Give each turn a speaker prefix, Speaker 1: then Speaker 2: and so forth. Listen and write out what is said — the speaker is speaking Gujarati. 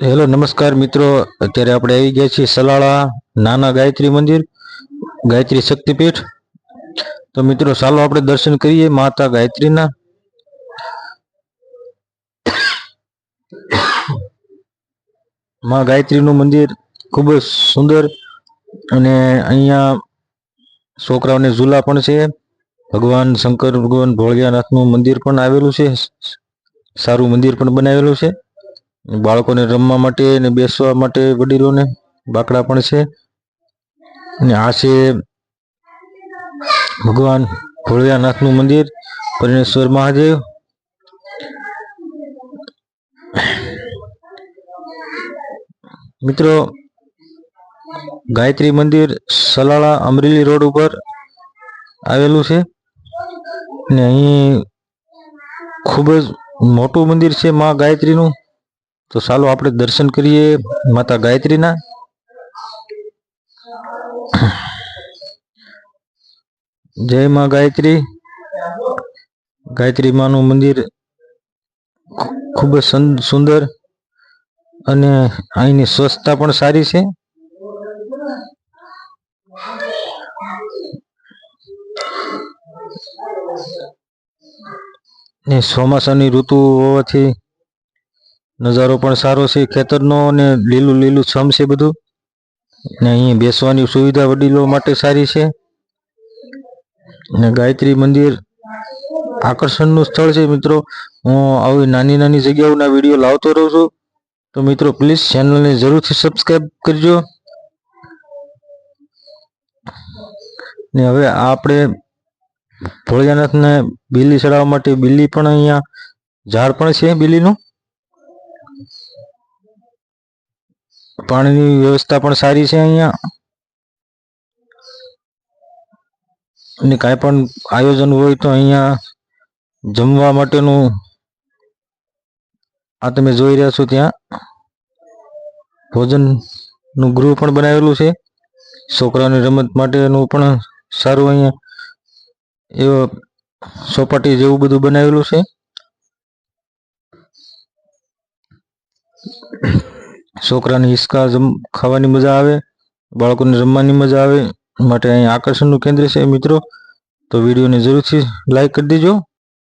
Speaker 1: હેલો, નમસ્કાર મિત્રો. અત્યારે આપણે આવી ગયા છીએ સલાળા નાના ગાયત્રી મંદિર, ગાયત્રી શક્તિપીઠ. તો મિત્રો, ચાલો આપણે દર્શન કરીએ માતા ગાયત્રીના. માં ગાયત્રીનું મંદિર ખૂબ જ સુંદર અને અહીંયા છોકરાઓને ઝૂલા પણ છે. ભગવાન શંકર, ભગવાન ભોળિયાનાથનું મંદિર પણ આવેલું છે. સારું મંદિર પણ બનાવેલું છે. બાળકોને રમવા માટે અને બેસવા માટે વડીલોને બાકડા પણ છે. અને આ છે ભગવાન ભોળિયાનાથનું મંદિર પરિણેશ્વર મહાદેવ. મિત્રો, ગાયત્રી મંદિર સલાળા અમરેલી રોડ ઉપર આવેલું છે. ને અહીં ખૂબ જ મોટું મંદિર છે માં ગાયત્રીનું. તો ચાલો આપણે દર્શન કરીએ માતા ગાયત્રીના. જય માં ગાયત્રી. ગાયત્રી માનું મંદિર ખૂબ જ સુંદર અને અહીંની સ્વચ્છતા પણ સારી છે. ને ચોમાસાની ઋતુ હોવાથી નજારો પણ સારો છે, ખેતરનો અને લીલું લીલું છમ છે બધું. ને અહીં બેસવાની સુવિધા વડીલો માટે સારી છે. ને ગાયત્રી મંદિર આકર્ષણનું સ્થળ છે મિત્રો. હું આવી નાની નાની જગ્યાઓના વીડિયો લાવતો રહું છું. તો મિત્રો, પ્લીઝ ચેનલને જરૂરથી સબસ્ક્રાઈબ કરજો. ને હવે આપણે ભોળિયાનાથને બિલ્લી ચડાવવા માટે બિલ્લી પણ અહીંયા ઝાડ પણ છે બિલ્લીનું પાણીની વ્યવસ્થા પણ સારી છે અહીંયા. અને કાંઈ પણ આયોજન હોય તો અહીંયા જમવા માટેનું આ તમે જોઈ રહ્યા છો ત્યાં. ભોજનનું ગૃહ પણ બનાવેલું છે. છોકરાઓની રમત માટેનું પણ સારું અહીંયા એવો ચોપાટી જેવું બધું બનાવેલું છે. છોકરાને હિસકા ખાવાની મજા આવે, બાળકોને રમવાની મજા આવે. માટે અહીં આકર્ષણનું કેન્દ્ર છે મિત્રો. તો વિડીયોને જરૂરથી લાઈક કરી દેજો.